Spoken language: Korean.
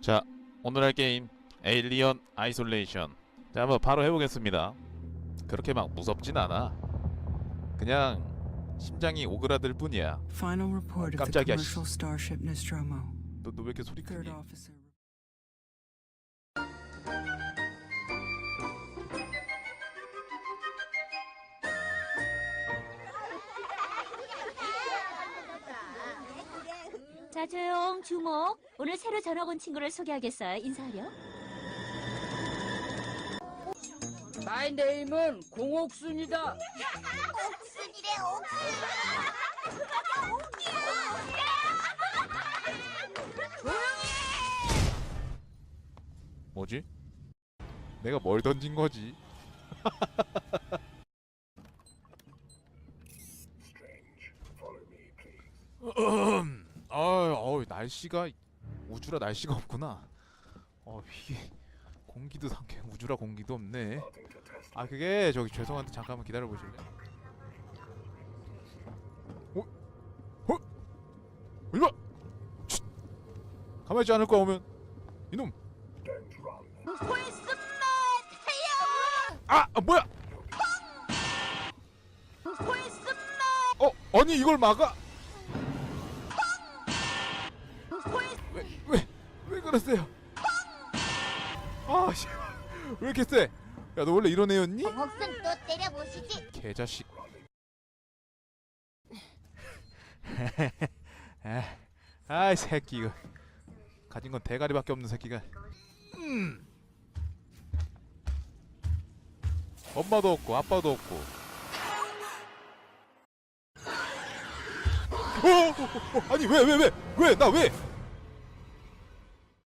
자, 오늘 할 게임 에일리언 아이솔레이션. 자, 한번 바로 해보겠습니다. 그렇게 막 무섭진 않아. 그냥 심장이 오그라들 뿐이야. 깜짝이야, 씨. commercial starship Nostromo. 너너왜 이렇게 소리 크니? 자 조용 주목. 오늘 새로 전학 온 친구를 소개하겠어요 인사하렴. 마이 네임은 공옥순이다. 옥순이래 옥순. 뭐지? 내가 뭘 던진 거지? 아, 어, 날씨가 우주라 날씨가 없구나. 어, 이게 공기도 상쾌, 우주라 공기도 없네. 아, 그게 저기 죄송한데 잠깐만 기다려 보실래? 어? 어? 이봐! 쉿! 가만히 있지 않을 거야 오면 이놈! 아, 아 뭐야? 어, 아니 이걸 막아? 왜, 왜, 왜 그러세요? 아, 씨, 왜 이렇게 세? 야, 너 원래 이런 애였니? 옥순 또 때려보시지 개자식. 아, 아이 새끼 이거 가진 건 대가리밖에 없는 새끼가. 음. 엄마도 없고 아빠도 없고. 어, 어, 어, 어, 아니 왜 왜 왜 왜 나 왜?